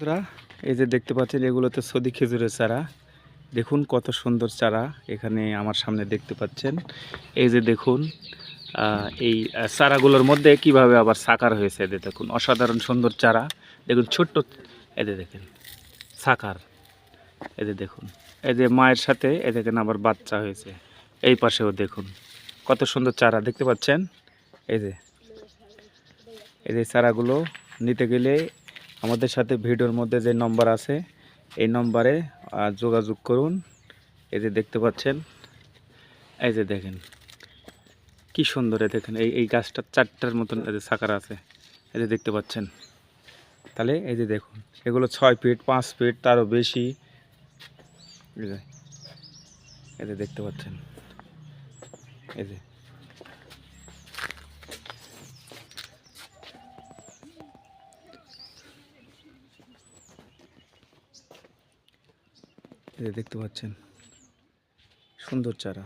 বন্ধুরা, এই যে দেখতে পাচ্ছেন, এগুলোতে সদি খেজুরের চারা। দেখুন কত সুন্দর চারা এখানে আমার সামনে দেখতে পাচ্ছেন। এই যে দেখুন এই চারাগুলোর মধ্যে কীভাবে আবার সাকার হয়েছে এদের দেখুন, অসাধারণ সুন্দর চারা। দেখুন, ছোট্ট এদের দেখেন, সাকার। এদের দেখুন, এই যে মায়ের সাথে এ দেখেন, আবার বাচ্চা হয়েছে। এই পাশেও দেখুন, কত সুন্দর চারা দেখতে পাচ্ছেন? এই যে এই যে চারাগুলো নিতে গেলে আমাদের সাথে ভিডিওর মধ্যে যে নম্বর আছে, এই নম্বরে যোগাযোগ করুন। এই যে দেখতে পাচ্ছেন, এই যে দেখেন, কি সুন্দর দেখেন, এই এই গাছটা চারটার মতন যে সাকার আছে এই যে দেখতে পাচ্ছেন। তাহলে এই যে দেখুন, এগুলো ছয় ফিট পাঁচ ফিট তারও বেশি। এই যে দেখতে পাচ্ছেন, এই যে। যে দেখতে পাচ্ছেন। সুন্দর চারা।